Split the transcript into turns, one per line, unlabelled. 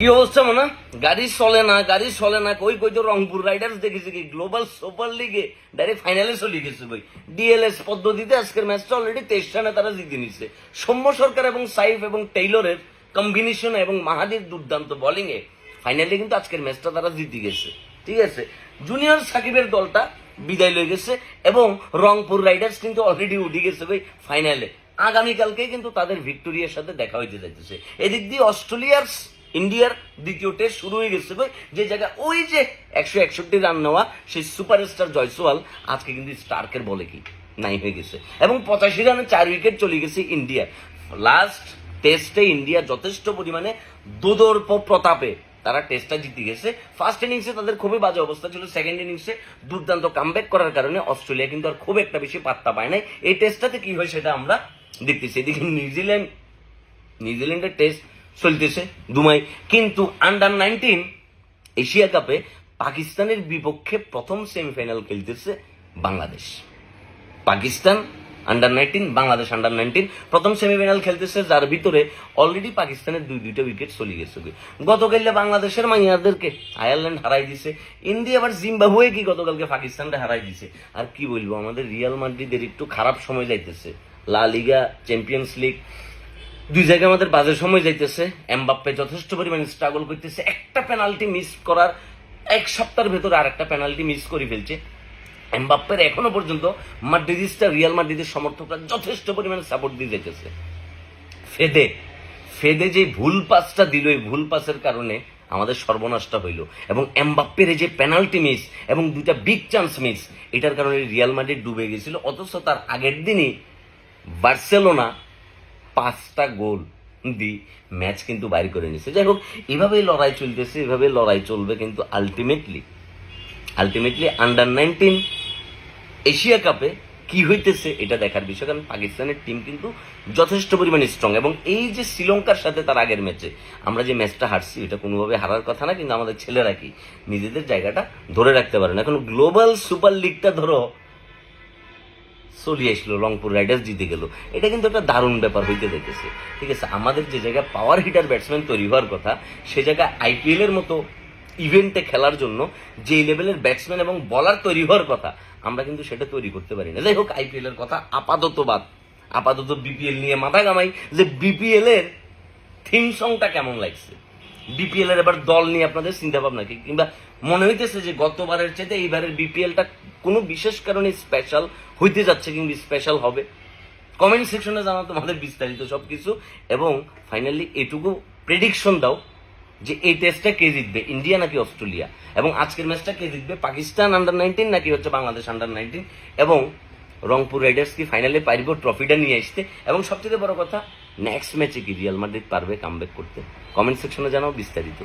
কি অবস্থা মনে? গাড়ি চলে না, গাড়ি চলে না, কই কই তো রংপুর রাইডার্স দেখেছি কি? গ্লোবাল সুপার লিগে ডাইরেক্ট ফাইনালে চলে গেছে ভাই ডিএলএস পদ্ধতিতে আজকের ম্যাচটা অলরেডি তেইশ রানে তারা জিতে নিচ্ছে সৌম্য সরকার এবং সাইফ এবং টেইলরের কম্বিনেশন এবং মাহাদির দুর্দান্ত বোলিং এ ফাইনালি কিন্তু আজকের ম্যাচটা তারা জিতে গেছে। ঠিক আছে? জুনিয়র সাকিবের দলটা বিদায় লয়ে গেছে এবং রংপুর রাইডার্স কিন্তু অলরেডি উঠে গেছে ভাই ফাইনালে আগামীকালকে কিন্তু তাদের ভিক্টোরিয়ার সাথে দেখা হইতে যাইতেছে। এদিক দিয়ে অস্ট্রেলিয়ার ইন্ডিয়ার দ্বিতীয় টেস্ট শুরু হয়ে গেছে যে জায়গায় ওই যে একশো একষট্টি রান নেওয়া, সেই সুপারস্টার জয়সওয়াল আজকে কিন্তু স্টার্কের বলে কি নাই হয়ে গেছে। এবং পঁচাশি রানে চার উইকেট চলে গেছে ইন্ডিয়ার। লাস্ট টেস্টে ইন্ডিয়া যথেষ্ট পরিমাণে দুদর্প প্রতাপে তারা টেস্টটা জিতে গেছে। ফার্স্ট ইনিংসে তাদের খুবই বাজে অবস্থা ছিল। সেকেন্ড ইনিংসে দুর্দান্ত কামব্যাক করার কারণে অস্ট্রেলিয়া কিন্তু আর খুব একটা বেশি পাত্তা পায় নাই। এই টেস্টটাতে কি হয় সেটা আমরা দেখতেছি। এদিকে নিউজিল্যান্ড, নিউজিল্যান্ডের টেস্ট চলতেছে দুমাই। কিন্তু আন্ডার নাইনটিন এশিয়া কাপে পাকিস্তানের বিপক্ষে প্রথম সেমিফাইনাল খেলতেছে Bangladesh. Pakistan under nineteen Bangladesh under nineteen প্রথম সেমিফাইনাল খেলতেছে, যার ভিতরে অলরেডি পাকিস্তানের দুই, দুইটা উইকেট চলে গেছে গতকালে বাংলাদেশের মাইয়াদেরকে আয়ারল্যান্ড হারাই দিছে। ইন্ডিয়া আবার জিম্বাবুয়ে কি গতকালকে পাকিস্তানটা হারাই দিছে? আর কি বলব, আমাদের রিয়াল মাদ্রিদের একটু খারাপ সময় যাইতেছে। লা লিগা, চ্যাম্পিয়ন্স লিগ দুই জায়গায় আমাদের বাজে সময় যাইতেছে। এমবাপ্পে যথেষ্ট পরিমাণে স্ট্রাগল করতেছে। একটা পেনাল্টি মিস করার এক সপ্তাহের ভেতরে আর একটা পেনাল্টি মিস করে ফেলছে। এমবাপ্পের এখনও পর্যন্ত মাদ্রিদিস্টা রিয়াল মাদ্রিদের সমর্থকরা যথেষ্ট পরিমাণে সাপোর্ট দিয়ে যাইতেছে। ফেদে ফেদে যে ভুল পাসটা দিল, এই ভুল পাসের কারণে আমাদের সর্বনাশটা হইল। এবং এমবাপ্পের যে পেনাল্টি মিস এবং দুইটা বিগ চান্স মিস এটার কারণে রিয়াল মাদ্রিদ ডুবে গেছিল। অথচ তার আগের দিনই বার্সেলোনা পাঁচটা গোল দি ম্যাচ কিন্তু বাইর করে নিছে যাই হোক, এভাবেই লড়াই চলতেছে, এভাবে লড়াই চলবে কিন্তু ultimately ultimately under nineteen Asia কাপে কি হইতেছে এটা দেখার বিষয়। কারণ পাকিস্তানের টিম কিন্তু যথেষ্ট পরিমাণে স্ট্রং এবং এই যে শ্রীলঙ্কার সাথে তার আগের ম্যাচে আমরা যে ম্যাচটা হারছি, এটা কোনোভাবে হারার কথা না, কিন্তু আমাদের ছেলেরা কি নিজেদের জায়গাটা ধরে রাখতে পারে না এখন গ্লোবাল সুপার লিগটা ধরো চলে আসলো রংপুর রাইডার্স জিতে গেল। এটা কিন্তু একটা দারুণ ব্যাপার হইতে দেখেছে ঠিক আছে, আমাদের যে জায়গায় পাওয়ার হিটার ব্যাটসম্যান তৈরি হওয়ার কথা, সে জায়গায় আইপিএল এর মতো ইভেন্টে খেলার জন্য যে লেভেলের ব্যাটসম্যান এবং বলার তৈরি হওয়ার কথা, আমরা কিন্তু সেটা তৈরি করতে পারি না। যাই হোক আইপিএল এর কথা আপাতত বাদ। আপাতত বিপিএল নিয়ে মাথা কামাই যে বিপিএল এর থিম সংটা কেমন লাগছে? বিপিএল এর এবার দল নিয়ে আপনাদের চিন্তা ভাবনা কি? কিংবা মনে হইতেছে যে গতবারের চাইতে এইবারের বিপিএলটা কোনো বিশেষ কারণে স্পেশাল হইতে যাচ্ছে কিংবা স্পেশাল হবে? কমেন্ট সেকশনে জানাও তোমাদের বিস্তারিত সবকিছু এবং ফাইনালি এটুকু প্রেডিকশন দাও যে এই টেস্টটা কে জিতবে ইন্ডিয়া নাকি অস্ট্রেলিয়া এবং আজকের ম্যাচটা কে জিতবে পাকিস্তান আন্ডার নাইনটিন নাকি হচ্ছে বাংলাদেশ আন্ডার নাইনটিন এবং রংপুর রাইডার্স কি ফাইনালে পারব ট্রফিটা নিয়ে আসতে? এবং সবচেয়ে বড় কথা নেক্সট ম্যাচে কি রিয়াল মাদ্রিদ পারবে কামব্যাক করতে? কমেন্ট সেকশনে জানাও বিস্তারিত।